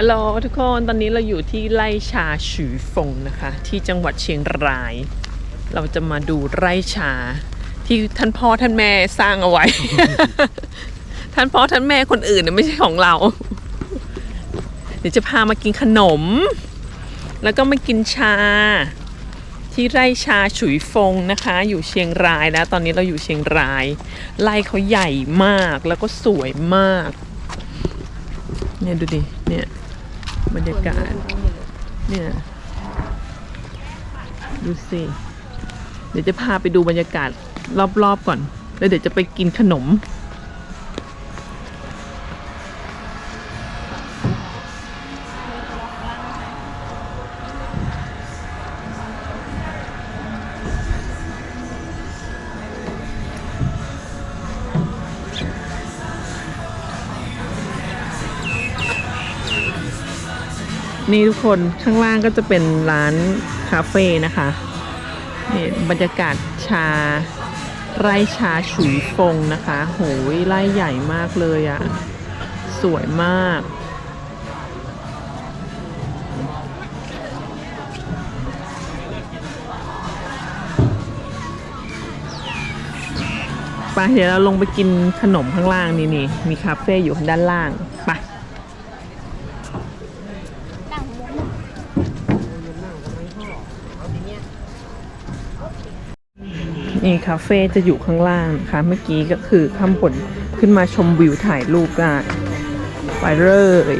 ฮัลโหลทุกคนตอนนี้เราอยู่ที่ไร่ชาฉือฟงนะคะ ที่จังหวัดเชียงราย เราจะมาดูไร่ชา ที่ท่านพ่อท่านแม่สร้างเอาไว้ ท่านพ่อท่านแม่คนอื่นน่ะไม่ใช่ของเรา เดี๋ยวจะพามากินขนม แล้วก็มากินชา ที่ไร่ชาฉุยฟงนะคะ อยู่เชียงรายแล้วตอนนี้เราอยู่เชียงราย ไร่เขาใหญ่มากแล้วก็สวยมากเนี่ยดูดิเนี่ย บรรยากาศ เนี่ย ดูสิ เดี๋ยวจะพาไปดูบรรยากาศรอบๆก่อน แล้วเดี๋ยวจะไปกินขนม นี่ทุกคนข้างล่างก็จะเป็นร้านคาเฟ่นะคะนี่บรรยากาศชา ไร่ชาฉุยฟงนะคะ โหยไร่ใหญ่มากเลยอะสวยมาก ไปเดี๋ยวเราลงไปกินขนมข้างล่างนี่นี่มีคาเฟ่อยู่ด้านล่างไป นี่คาเฟ่จะอยู่ข้างล่างนะคะเมื่อกี้ก็คือข้ามบนขึ้นมาชมวิวถ่ายรูปได้ไปเลย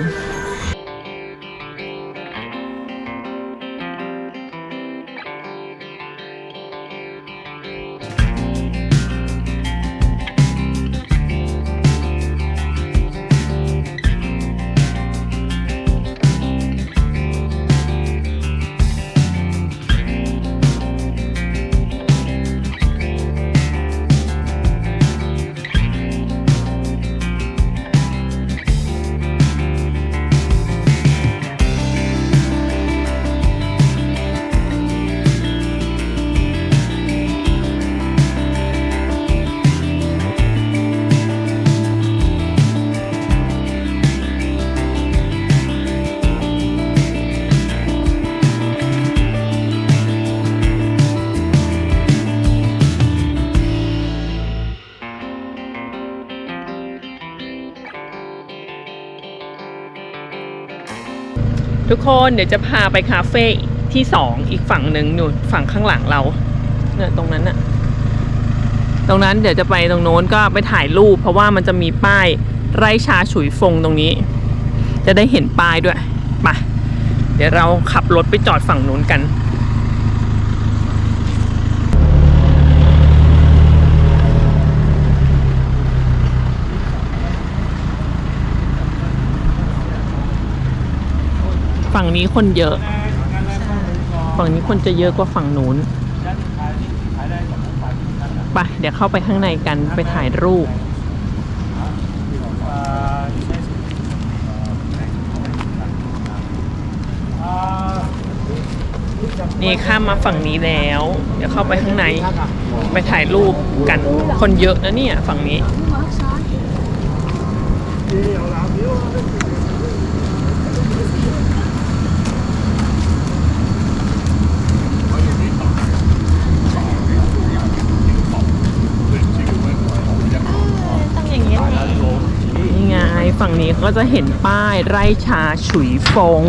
ทุกคนเดี๋ยวจะพาไปคาเฟ่ที่สองอีกฝั่งหนึ่งนู่ฝั่งข้างหลังเราเนี่ยตรงนั้นอะตรงนั้นเดี๋ยวจะไปตรงโน้นก็ไปถ่ายรูป เพราะว่ามันจะมีป้ายไร่ชาฉุยฟงตรงนี้ จะได้เห็นป้ายด้วยไปเดี๋ยวเราขับรถไปจอดฝั่งนู้นกัน นี้คนเยอะ ฝั่งนี้คนจะเยอะกว่าฝั่งนู้นไปเดี๋ยวเข้าไปข้างในกันไปถ่ายรูป นี่ข้ามมาฝั่งนี้แล้ว เดี๋ยวเข้าไปข้างใน ไปถ่ายรูปกันคนเยอะนะเนี่ยฝั่งนี้ ต้องอย่างนี้เลย นี่ไงฝั่งนี้ ก็จะเห็นป้ายไร่ชาฉุยฟง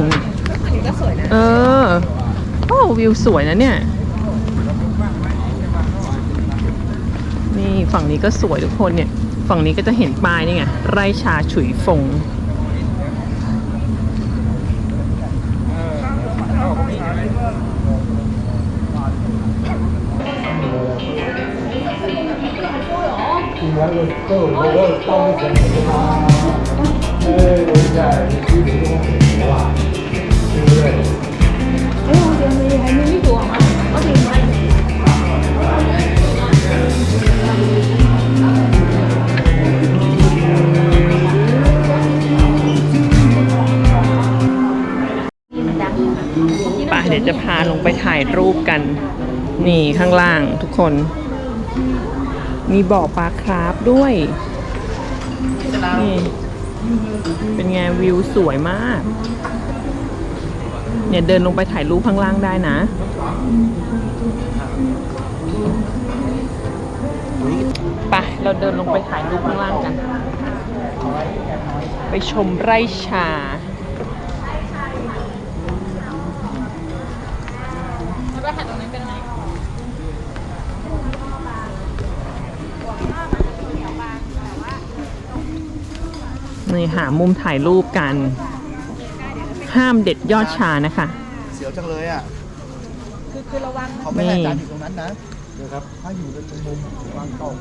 อันนี้ก็สวยนะ เออ โอ้วิวสวยนะเนี่ย นี่ฝั่งนี้ก็สวยทุกคนเนี่ย ฝั่งนี้ก็จะเห็นป้ายนี่ไง ไร่ชาฉุยฟง ไปเดี๋ยวจะพาลงไปถ่ายรูปกัน นี่ข้างล่างทุกคน มีบ่อปลาคราฟด้วยนี่ เป็นไงวิวสวยมาก เนี่ยเดินลงไปถ่ายรูปข้างล่างได้นะ ไป เราเดินลงไปถ่ายรูปข้างล่างกัน ไปชมไร่ชา นี่หามุมถ่ายรูปกัน ห้ามเด็ดยอดชานะคะ เสียวจังเลยอะ คือคือระวังเขาไม่ให้อาจารย์อยู่ตรงนั้นนะนะครับ ถ้าอยู่ตรงมุมวางกล้อง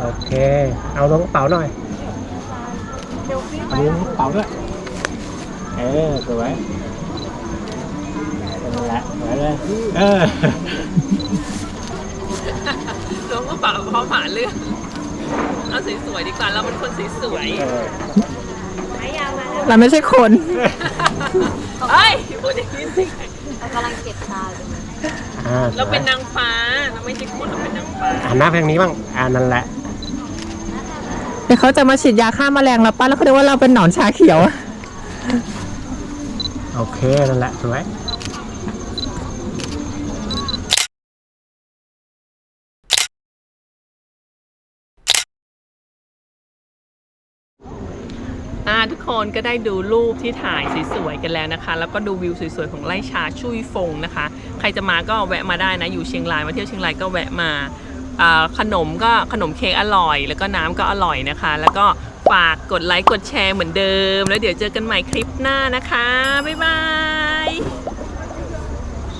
โอเค เอาลงกระเป๋าหน่อยเอาลงกระเป๋าด้วย เออสวยนั่นแหละสวยเลยเออล้วงกระเป๋าพร้อมหาเรื่อง เอาสวยๆดีกว่าเราเป็นคนสวยเออๆเราไม่ใช่คนเฮ้ยพูดอย่างนี้สิเรากำลังเก็บตาอยู่อ่าเราเป็นนางฟ้าเราไม่ใช่คนเราเป็นนางฟ้าหันหน้าไปทางนี้บ้างอ่านั่นแหละ เดี๋ยวเขาจะมาฉีดยาฆ่าแมลงเราป้าแล้วเขาเรียกว่าเราเป็นหนอนชาเขียว โอเคนั่นแหละสวย ทุกคนก็ได้ดูรูปที่ถ่ายสวยๆกันแล้วนะคะ แล้วก็ดูวิวสวยๆของไร่ชาชุยฟงนะคะ ใครจะมาก็แวะมาได้นะ อยู่เชียงรายมาเที่ยวเชียงรายก็แวะมาอ่าขนมก็ขนมเค้กอร่อย แล้วก็น้ำก็อร่อยนะคะ แล้วก็ฝากกดไลค์กดแชร์เหมือนเดิม แล้วเดี๋ยวเจอกันใหม่คลิปหน้านะคะ บ๊ายบาย